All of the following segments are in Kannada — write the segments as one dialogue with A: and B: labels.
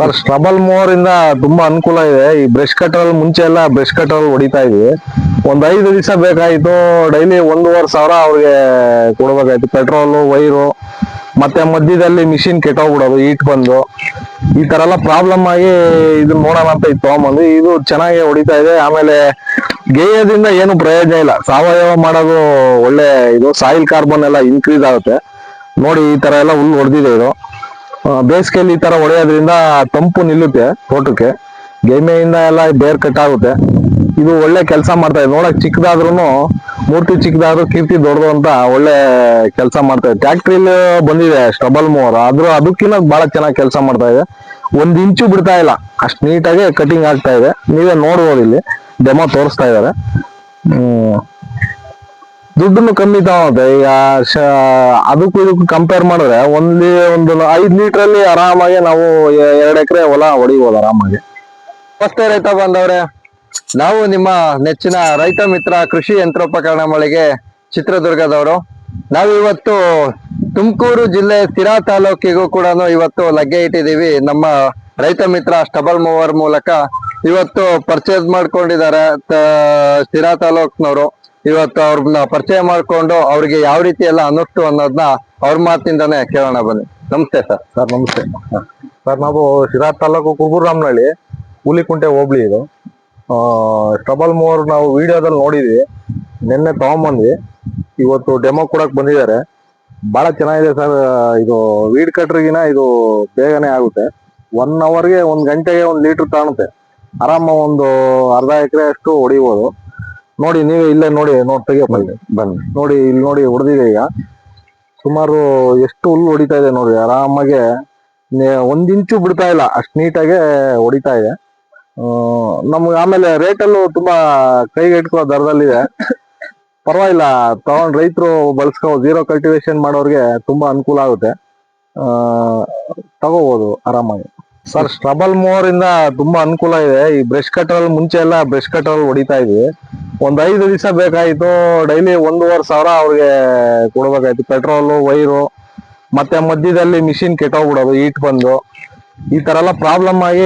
A: ಸರ್ ಸ್ಟ್ರಬಲ್ ಮೋರ್ ಇಂದ ತುಂಬಾ ಅನುಕೂಲ ಇದೆ. ಈ ಬ್ರಷ್ ಕಟರ್ ಮುಂಚೆ ಎಲ್ಲ ಬ್ರಷ್ ಕಟರ್ ಹೊಡಿತಾ ಇದ್ವಿ. ಒಂದ್ ಐದು ದಿವಸ ಬೇಕಾಯ್ತು. ಡೈಲಿ ಒಂದೂವರೆ ಸಾವಿರ ಅವ್ರಿಗೆ ಕೊಡ್ಬೇಕಾಯ್ತು. ಪೆಟ್ರೋಲ್ ವೈರು ಮತ್ತೆ ಮಧ್ಯದಲ್ಲಿ ಮಿಷಿನ್ ಕೆಟ್ಟೋಗ್ಬಿಡೋದು ಈಟ್ ಬಂದು. ಈ ತರ ಎಲ್ಲ ಪ್ರಾಬ್ಲಮ್ ಆಗಿ ಇದು ನೋಡೋಣ ಅಂತ ಇತ್ತು ತಗೊಂಬಂದು. ಇದು ಚೆನ್ನಾಗಿ ಹೊಡಿತಾ ಇದೆ. ಆಮೇಲೆ ಗೇಯದಿಂದ ಏನು ಪ್ರಯೋಜನ ಇಲ್ಲ. ಸಾವಯವ ಮಾಡೋದು ಒಳ್ಳೆ ಇದು ಸಾಯಿಲ್ ಕಾರ್ಬನ್ ಎಲ್ಲ ಇನ್ಕ್ರೀಸ್ ಆಗುತ್ತೆ. ನೋಡಿ ಈ ತರ ಎಲ್ಲ ಹುಲ್ಲು ಹೊಡೆದಿದೆ ಇದು. ಬೇಸಿಗೆಯಲ್ಲಿ ಈ ತರ ಹೊಡೆಯೋದ್ರಿಂದ ತಂಪು ನಿಲ್ಲುತ್ತೆ ತೋಟಕ್ಕೆ. ಗೇಮೆಯಿಂದ ಎಲ್ಲ ಬೇರ್ ಕಟ್ ಆಗುತ್ತೆ. ಇದು ಒಳ್ಳೆ ಕೆಲಸ ಮಾಡ್ತಾ ಇದೆ. ನೋಡಕ್ ಚಿಕ್ಕದಾದ್ರೂ ಮೂರ್ತಿ ಚಿಕ್ಕದಾದ್ರೂ ಕೀರ್ತಿ ದೊಡ್ಡದು ಅಂತ ಒಳ್ಳೆ ಕೆಲಸ ಮಾಡ್ತಾ ಇದೆ. ಟ್ಯಾಕ್ಟ್ರಿಲಿ ಬಂದಿದೆ ಸ್ಟಬಲ್ ಮೂವರ್ ಆದ್ರೂ ಅದಕ್ಕಿಂತ ಬಹಳ ಚೆನ್ನಾಗಿ ಕೆಲಸ ಮಾಡ್ತಾ ಇದೆ. ಒಂದ್ ಇಂಚು ಬಿಡ್ತಾ ಇಲ್ಲ. ಅಷ್ಟ್ ನೀಟಾಗಿ ಕಟಿಂಗ್ ಆಗ್ತಾ ಇದೆ. ನೀವೇ ನೋಡ್ಬೋದು ಇಲ್ಲಿ. ಡೆಮೋ ತೋರಿಸ್ತಾ ಇದಾರೆ ದುಡ್ಡನ್ನು ಕಮ್ಮಿ ತಗೋತೆ ಈಗ ಅದಕ್ಕೂ ಇದಕ್ಕೂ ಕಂಪೇರ್ ಮಾಡಿದ್ರೆ ಒಂದ್ ಒಂದು ಐದ್ ಲೀಟರ್ ಅಲ್ಲಿ ಆರಾಮಾಗಿ ನಾವು ಎರಡು ಎಕರೆ ಹೊಲ ಹೊಡಿಬೋದು ಆರಾಮಾಗಿ.
B: ನಮಸ್ತೆ ರೈತ ಬಂದವ್ರೆ, ನಾವು ನಿಮ್ಮ ನೆಚ್ಚಿನ ರೈತ ಮಿತ್ರ ಕೃಷಿ ಯಂತ್ರೋಪಕರಣ ಮಳಿಗೆ ಚಿತ್ರದುರ್ಗದವರು. ನಾವು ಇವತ್ತು ತುಮಕೂರು ಜಿಲ್ಲೆ ಸಿರಾ ತಾಲೂಕಿಗೂ ಕೂಡ ಇವತ್ತು ಲಗ್ಗೆ ಇಟ್ಟಿದೀವಿ ನಮ್ಮ ರೈತ ಮಿತ್ರ ಸ್ಟಬಲ್ ಮೂವರ್ ಮೂಲಕ ಇವತ್ತು ಪರ್ಚೇಸ್ ಮಾಡ್ಕೊಂಡಿದ್ದಾರೆ ಸಿರಾ ತಾಲೂಕ್ನವರು. ಇವತ್ತು ಅವ್ರನ್ನ ಪರಿಚಯ ಮಾಡಿಕೊಂಡು ಅವ್ರಿಗೆ ಯಾವ ರೀತಿ ಎಲ್ಲ ಅನುಷ್ಟು ಅನ್ನೋದನ್ನ ಅವ್ರ ಮಾತಿಂದಾನೆ ಕೇಳೋಣ ಬನ್ನಿ. ನಮಸ್ತೆ ಸರ್.
A: ಸರ್, ನಮಸ್ತೆ. ಸರ್, ನಾವು ಶಿರಾ ತಾಲೂಕು ಕುರ್ಬುರಾಮ್ನಳ್ಳಿ ಹುಲಿಕುಂಟೆ ಹೋಬ್ಳಿ ಇದು. ಸ್ಟಬಲ್ ಮೋರ್ ನಾವು ವಿಡಿಯೋದಲ್ಲಿ ನೋಡಿದ್ವಿ. ನಿನ್ನೆ ತಗೊಂಬಂದ್ವಿ. ಇವತ್ತು ಡೆಮೋ ಕೊಡಕ್ ಬಂದಿದ್ದಾರೆ. ಬಹಳ ಚೆನ್ನಾಗಿದೆ ಸರ್, ಇದು ವೀಡ್ ಕಟ್ರಿಗಿನ ಇದು ಬೇಗನೆ ಆಗುತ್ತೆ. ಒನ್ ಅವರ್ಗೆ ಒಂದ್ ಗಂಟೆಗೆ ಒಂದ್ ಲೀಟರ್ ತಾಣುತ್ತೆ. ಆರಾಮ ಒಂದು ಅರ್ಧ ಎಕರೆ ಅಷ್ಟು ಹೊಡಿಬೋದು. ನೋಡಿ ನೀವೇ ಇಲ್ಲೇ ನೋಡಿ ನೋಡಿ ತೆಗಿಯಪ್ಪ ಇಲ್ಲಿ
B: ಬನ್ನಿ.
A: ನೋಡಿ ಇಲ್ಲಿ ನೋಡಿ ಹೊಡೆದಿದೆ ಈಗ. ಸುಮಾರು ಎಷ್ಟು ಹುಲ್ಲು ಹೊಡಿತಾ ಇದೆ ನೋಡಿ ಆರಾಮಾಗೆ ಒಂದಿಂಚು ಒಂದ್ ಇಂಚು ಬಿಡ್ತಾ ಇಲ್ಲ ಅಷ್ಟು ನೀಟಾಗೆ ಹೊಡಿತಾ ಇದೆ. ನಮ್ಗೆ ಆಮೇಲೆ ರೇಟಲ್ಲೂ ತುಂಬಾ ಕೈಗೆ ಇಟ್ಕೋ ದರದಲ್ಲಿದೆ. ಪರವಾಗಿಲ್ಲ ತಗೊಂಡ್ ರೈತರು ಬಳಸ್ಕೋ ಜೀರೋ ಕಲ್ಟಿವೇಶನ್ ಮಾಡೋರಿಗೆ ತುಂಬಾ ಅನುಕೂಲ ಆಗುತ್ತೆ. ಆ ತಗೋಬಹುದು ಆರಾಮಾಗಿ. ಸರ್ ಸ್ಟ್ರಬಲ್ ಮೋರ್ ಇಂದ ತುಂಬಾ ಅನುಕೂಲ ಇದೆ. ಈ ಬ್ರಷ್ ಕಟರ್ ಮುಂಚೆ ಎಲ್ಲ ಬ್ರಷ್ ಕಟರ್ ಹೊಡಿತಾ ಇದ್ವಿ. ಒಂದ್ ಐದು ದಿವಸ ಬೇಕಾಯ್ತು. ಡೈಲಿ ಒಂದೂವರೆ ಸಾವಿರ ಅವ್ರಿಗೆ ಕೊಡ್ಬೇಕಾಯ್ತು. ಪೆಟ್ರೋಲು ವೈರು ಮತ್ತೆ ಮಧ್ಯದಲ್ಲಿ ಮಿಷಿನ್ ಕೆಟ್ಟೋಗ್ಬಿಡೋದು ಈಟ್ ಬಂದು. ಈ ತರ ಎಲ್ಲ ಪ್ರಾಬ್ಲಮ್ ಆಗಿ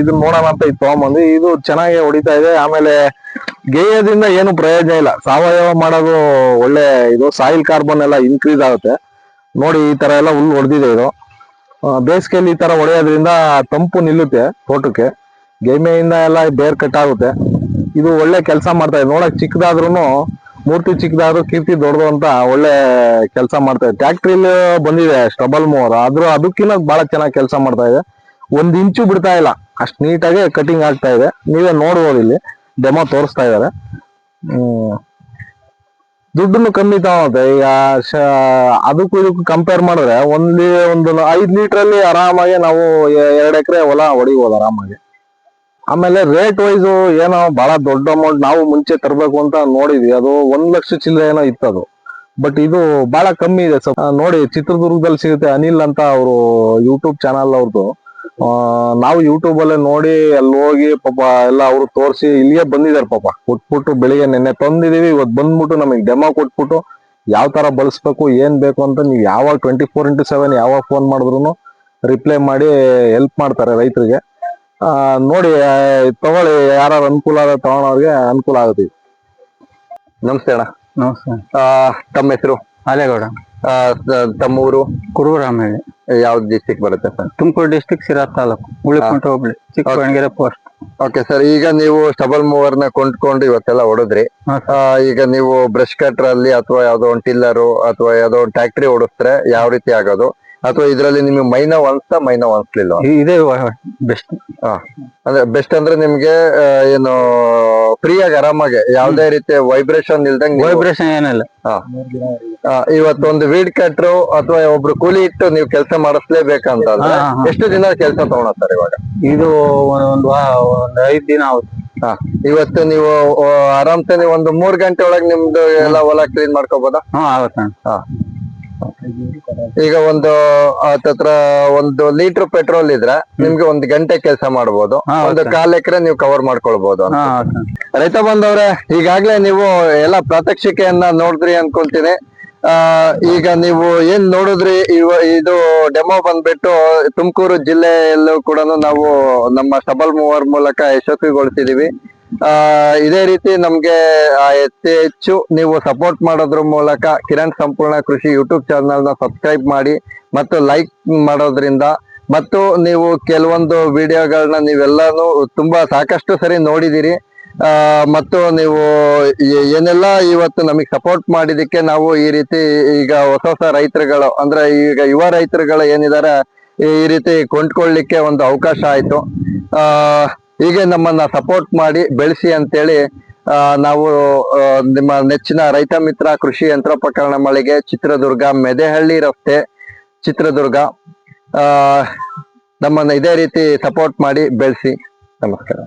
A: ಇದನ್ನ ನೋಡೋಣ ಅಂತ ಇದು ತಗೊಂಬಂದು. ಇದು ಚೆನ್ನಾಗಿ ಹೊಡಿತಾ ಇದೆ. ಆಮೇಲೆ ಗೇಯದಿಂದ ಏನು ಪ್ರಯೋಜನ ಇಲ್ಲ. ಸಾವಯವ ಮಾಡೋದು ಒಳ್ಳೆ ಇದು. ಸಾಯಿಲ್ ಕಾರ್ಬನ್ ಎಲ್ಲ ಇನ್ಕ್ರೀಸ್ ಆಗುತ್ತೆ. ನೋಡಿ, ಈ ತರ ಎಲ್ಲ ಹುಲ್ಲು ಹೊಡೆದಿದೆ ಇದು. ಬೇಸಿಗೆಯಲ್ಲಿ ಈ ತರ ಹೊಡೆಯೋದ್ರಿಂದ ತಂಪು ನಿಲ್ಲುತ್ತೆ ತೋಟಕ್ಕೆ. ಗೇಮೆಯಿಂದ ಎಲ್ಲ ಬೇರ್ ಕಟ್ ಆಗುತ್ತೆ. ಇದು ಒಳ್ಳೆ ಕೆಲಸ ಮಾಡ್ತಾ ಇದೆ. ನೋಡಕ್ ಚಿಕ್ಕದಾದ್ರೂ ಮೂರ್ತಿ ಚಿಕ್ಕದಾದ್ರೂ ಕೀರ್ತಿ ದೊಡ್ಡದು ಅಂತ ಒಳ್ಳೆ ಕೆಲಸ ಮಾಡ್ತಾ ಇದೆ. ಟ್ಯಾಕ್ಟ್ರಿಲಿ ಬಂದಿದೆ ಸ್ಟಬಲ್ ಮೂವರ್ ಆದ್ರೂ ಅದಕ್ಕಿಂತ ಬಹಳ ಚೆನ್ನಾಗಿ ಕೆಲಸ ಮಾಡ್ತಾ ಇದೆ. ಒಂದ್ ಇಂಚು ಬಿಡ್ತಾ ಇಲ್ಲ. ಅಷ್ಟ್ ನೀಟಾಗಿ ಕಟಿಂಗ್ ಆಗ್ತಾ ಇದೆ. ನೀವೇ ನೋಡ್ಬೋದು ಇಲ್ಲಿ. ಡೆಮೋ ತೋರಿಸ್ತಾ ಇದಾರೆ. ದುಡ್ಡನ್ನು ಕಮ್ಮಿ ತಗೊಳುತ್ತೆ. ಈಗ ಅದಕ್ಕೂ ಇದಕ್ಕೂ ಕಂಪೇರ್ ಮಾಡಿದ್ರೆ ಒಂದ್ ಒಂದು ಐದ್ ಲೀಟರ್ ಅಲ್ಲಿ ಆರಾಮಾಗಿ ನಾವು ಎರಡ್ ಎಕರೆ ಹೊಲ ಹೊಡಿಬೋದು ಆರಾಮಾಗಿ. ಆಮೇಲೆ ರೇಟ್ ವೈಸ್ ಏನೋ ಬಹಳ ದೊಡ್ಡ ಅಮೌಂಟ್ ನಾವು ಮುಂಚೆ ತರಬೇಕು ಅಂತ ನೋಡಿದ್ವಿ. ಅದು ಒಂದ್ ಲಕ್ಷ ಚಿಲ್ಲರೆ ಏನೋ ಇತ್ತು ಅದು. ಬಟ್ ಇದು ಬಹಳ ಕಮ್ಮಿ ಇದೆ ಸರ್. ನೋಡಿ ಚಿತ್ರದುರ್ಗದಲ್ಲಿ ಸಿಗುತ್ತೆ ಅನಿಲ್ ಅಂತ ಅವರು ಯೂಟ್ಯೂಬ್ ಚಾನಲ್ ಅವ್ರದ್ದು ನಾವು ಯೂಟ್ಯೂಬ್ ಅಲ್ಲೇ ನೋಡಿ ಅಲ್ಲಿ ಹೋಗಿ ಪಾಪ ಎಲ್ಲ ಅವರು ತೋರಿಸಿ ಇಲ್ಲಿಗೆ ಬಂದಿದ್ದಾರೆ ಪಾಪ. ಕೊಟ್ಬಿಟ್ಟು ಬೆಳಿಗ್ಗೆ ನಿನ್ನೆ ತಂದಿದೀವಿ ಇವತ್ತು ಬಂದ್ಬಿಟ್ಟು ನಮಗೆ ಡೆಮೋ ಕೊಟ್ಬಿಟ್ಟು ಯಾವ ತರ ಬಳಸ್ಬೇಕು, ಏನ್ ಬೇಕು ಅಂತ ನೀವು ಯಾವಾಗ ಟ್ವೆಂಟಿ ಫೋರ್ ಇಂಟು ಸೆವೆನ್ ಯಾವಾಗ ಫೋನ್ ಮಾಡಿದ್ರು ರಿಪ್ಲೈ ಮಾಡಿ ಹೆಲ್ಪ್ ಮಾಡ್ತಾರೆ ರೈತರಿಗೆ. ನೋಡಿ ತಗೊಳ್ಳಿ ಯಾರು ಅನುಕೂಲ ಆದ ತಗೊಳೋರ್ಗೆ ಅನುಕೂಲ ಆಗುತ್ತೆ
B: ನಮಸ್ತೆ ಅಣ್ಣ.
C: ನಮಸ್ತೆ.
B: ಆ, ತಮ್ಮ ಹೆಸರು?
C: ಆಲೇಗೌಡ
B: ತಮ್ಮ ಊರು
C: ಕುರುಬರಾಮಹಳ್ಳಿ
B: ಯಾವ ಡಿಸ್ಟಿಕ್ ಬರುತ್ತೆ ಸರ್?
C: ತುಮಕೂರು ಡಿಸ್ಟಿಕ್ ಸಿರಾ ತಾಲೂಕು. ಉಳಿಕೊಂಡ ಹೋಬಳಿ ಚಿಕ್ಕವಣಗೆರೆ ಪೋಸ್ಟ್
B: ಓಕೆ ಸರ್ ಈಗ ನೀವು ಸ್ಟಬಲ್ ಮೂವರ್ನ ಕೊಂಡ್ಕೊಂಡು ಇವತ್ತೆಲ್ಲ ಹೊಡೆದ್ರಿ.
C: ಹಾ,
B: ಆ, ಈಗ ನೀವು ಬ್ರಷ್ ಕಟರ್ ಅಲ್ಲಿ ಅಥವಾ ಯಾವ್ದೋ ಒಂದು ಟಿಲ್ಲರು ಅಥವಾ ಯಾವ್ದೋ ಒಂದು ಟ್ಯಾಕ್ಟ್ರಿ ಓಡಿಸ್ತಾರೆ ಯಾವ ರೀತಿ ಆಗೋದು? ಅಥವಾ ಇದರಲ್ಲಿ ನಿಮ್ಗೆ ಮೈನ ಅನ್ಸ್ತಾ ಮೈನ ಅನ್ಸ್ಲಿಲ್ಲ
C: ಇದೇ ಬೆಸ್ಟ್
B: ಅಂದ್ರೆ ಬೆಸ್ಟ್ ಅಂದ್ರೆ ನಿಮ್ಗೆ ಏನು ಫ್ರೀ ಆಗಿ ಆರಾಮಾಗಿ ಯಾವ್ದೇ ರೀತಿ ವೈಬ್ರೇಷನ್ ಇಲ್ದಂಗ್
C: ವೈಬ್ರೇಷನ್ ಏನಿಲ್ಲ.
B: ಇವತ್ತು ಒಂದು ಇವತ್ತೊಂದು ವೀಡ್ ಕಟ್ರು ಅಥವಾ ಒಬ್ರು ಕೂಲಿ ಇಟ್ಟು ನೀವು ಕೆಲಸ ಮಾಡಿಸ್ಲೇಬೇಕಂತ. ಎಷ್ಟು ದಿನ ಕೆಲಸ ತಗೊಳತ್ತಾರೆ ಇವಾಗ?
C: ಇದು ಒಂದು ಒಂದು ಐದ್ ದಿನ ಆಗುತ್ತೆ.
B: ಇವತ್ತು ನೀವು ಆರಾಮ್ ಆರಾಮ್ಸೆ ನೀವು ಒಂದು ಮೂರ್ ಗಂಟೆ ಒಳಗೆ ನಿಮ್ದು ಎಲ್ಲ ಹೊಲ ಕ್ಲೀನ್ ಮಾಡ್ಕೋಬೋದಾ?
C: ಹಾ ಆಗುತ್ತೆ.
B: ಹಾ. ಈಗ ಒಂದು ಹತ್ರ ಒಂದು ಲೀಟರ್ ಪೆಟ್ರೋಲ್ ಇದ್ರೆ ನಿಮ್ಗೆ ಒಂದು ಗಂಟೆ ಕೆಲಸ
C: ಮಾಡಬಹುದು
B: ಒಂದು ಕಾಲು ಎಕರೆ ನೀವು ಕವರ್ ಮಾಡ್ಕೊಳ್ಬಹುದು ರೈತ ಬಂದವ್ರೆ ಈಗಾಗ್ಲೇ ನೀವು ಎಲ್ಲ ಪ್ರಾತ್ಯಕ್ಷಿಕೆಯನ್ನ ನೋಡಿದ್ರಿ ಅನ್ಕೊಂತೀನಿ. ಆ ಈಗ ನೀವು ಏನ್ ನೋಡಿದ್ರಿ? ಇವ ಇದು ಡೆಮೋ ಬಂದ್ಬಿಟ್ಟು ತುಮಕೂರು ಜಿಲ್ಲೆಯಲ್ಲೂ ಕೂಡ ನಾವು ನಮ್ಮ ಸಬಲ್ ಮೂವರ್ ಮೂಲಕ ಯಶಸ್ವಿಗೊಳಿಸಿದೀವಿ ಇದೇ ರೀತಿ ನಮ್ಗೆ ಹೆಚ್ಚು ಹೆಚ್ಚು ನೀವು ಸಪೋರ್ಟ್ ಮಾಡೋದ್ರ ಮೂಲಕ ಕಿರಣ್ ಸಂಪೂರ್ಣ ಕೃಷಿ ಯೂಟ್ಯೂಬ್ ಚಾನಲ್ ಸಬ್ಸ್ಕ್ರೈಬ್ ಮಾಡಿ ಮತ್ತು ಲೈಕ್ ಮಾಡೋದ್ರಿಂದ ಮತ್ತು ನೀವು ಕೆಲವೊಂದು ವಿಡಿಯೋಗಳನ್ನ ನೀವೆಲ್ಲಾನು ತುಂಬಾ ಸಾಕಷ್ಟು ಸರಿ ನೋಡಿದಿರಿ. ಮತ್ತು ನೀವು ಏನೆಲ್ಲ ಇವತ್ತು ನಮಗೆ ಸಪೋರ್ಟ್ ಮಾಡಿದಕ್ಕೆ ನಾವು ಈ ರೀತಿ ಈಗ ಹೊಸ ಹೊಸ ರೈತರುಗಳು, ಅಂದ್ರೆ ಈಗ ಯುವ ರೈತರುಗಳು ಏನಿದ್ದಾರೆ ಈ ರೀತಿ ಕೊಂಡ್ಕೊಳ್ಳಿಕ್ಕೆ ಒಂದು ಅವಕಾಶ ಆಯ್ತು. ಆ ಹೀಗೆ ನಮ್ಮನ್ನ ಸಪೋರ್ಟ್ ಮಾಡಿ ಬೆಳೆಸಿ ಅಂತೇಳಿ ನಾವು ನಿಮ್ಮ ನೆಚ್ಚಿನ ರೈತ ಮಿತ್ರ ಕೃಷಿ ಯಂತ್ರೋಪಕರಣ ಮಳಿಗೆ ಚಿತ್ರದುರ್ಗ ಮೆದೆಹಳ್ಳಿ ರಸ್ತೆ ಚಿತ್ರದುರ್ಗ ನಮ್ಮನ್ನ ಇದೇ ರೀತಿ ಸಪೋರ್ಟ್ ಮಾಡಿ ಬೆಳೆಸಿ. ನಮಸ್ಕಾರ.